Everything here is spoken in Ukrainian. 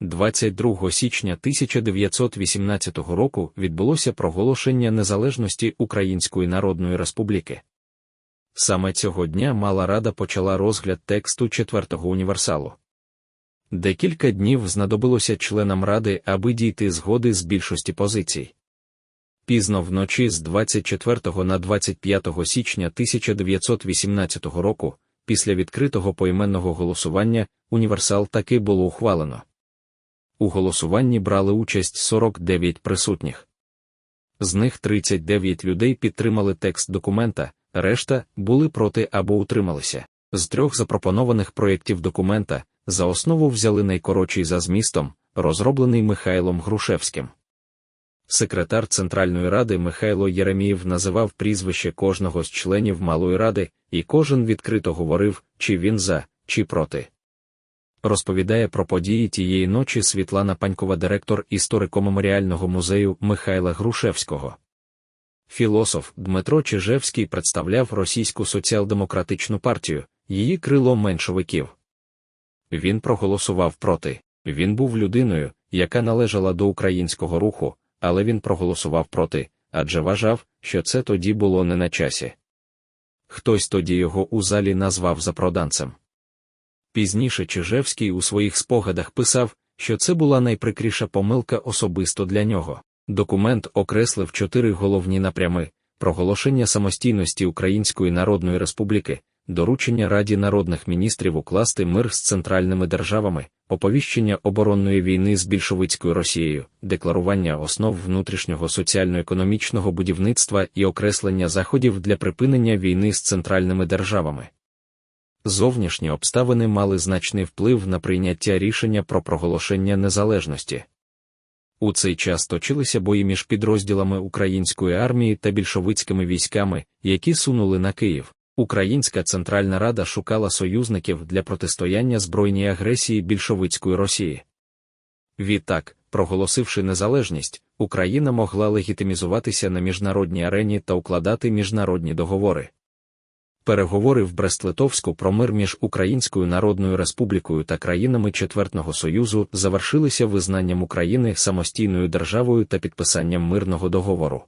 22 січня 1918 року відбулося проголошення незалежності Української Народної Республіки. Саме цього дня Мала Рада почала розгляд тексту четвертого універсалу. Декілька днів знадобилося членам Ради, аби дійти згоди з більшості позицій. Пізно вночі з 24 на 25 січня 1918 року, після відкритого поіменного голосування, універсал таки було ухвалено. У голосуванні брали участь 49 присутніх. З них 39 людей підтримали текст документа, решта були проти або утрималися. З трьох запропонованих проєктів документа за основу взяли найкоротший за змістом, розроблений Михайлом Грушевським. Секретар Центральної ради Михайло Єремієв називав прізвище кожного з членів Малої ради, і кожен відкрито говорив, чи він за, чи проти. Розповідає про події тієї ночі Світлана Панькова, директор історико-меморіального музею Михайла Грушевського. Філософ Дмитро Чижевський представляв російську соціал-демократичну партію, її крило меншовиків. Він проголосував проти. Він був людиною, яка належала до українського руху, але він проголосував проти, адже вважав, що це тоді було не на часі. Хтось тоді його у залі назвав запроданцем. Пізніше Чижевський у своїх спогадах писав, що це була найприкріша помилка особисто для нього. Документ окреслив чотири головні напрями: проголошення самостійності Української Народної Республіки, доручення Раді народних міністрів укласти мир з центральними державами, оповіщення оборонної війни з більшовицькою Росією, декларування основ внутрішнього соціально-економічного будівництва і окреслення заходів для припинення війни з центральними державами. Зовнішні обставини мали значний вплив на прийняття рішення про проголошення незалежності. У цей час точилися бої між підрозділами української армії та більшовицькими військами, які сунули на Київ. Українська Центральна Рада шукала союзників для протистояння збройній агресії більшовицької Росії. Відтак, проголосивши незалежність, Україна могла легітимізуватися на міжнародній арені та укладати міжнародні договори. Переговори в Брест-Литовську про мир між Українською Народною Республікою та країнами Четвертного Союзу завершилися визнанням України самостійною державою та підписанням мирного договору.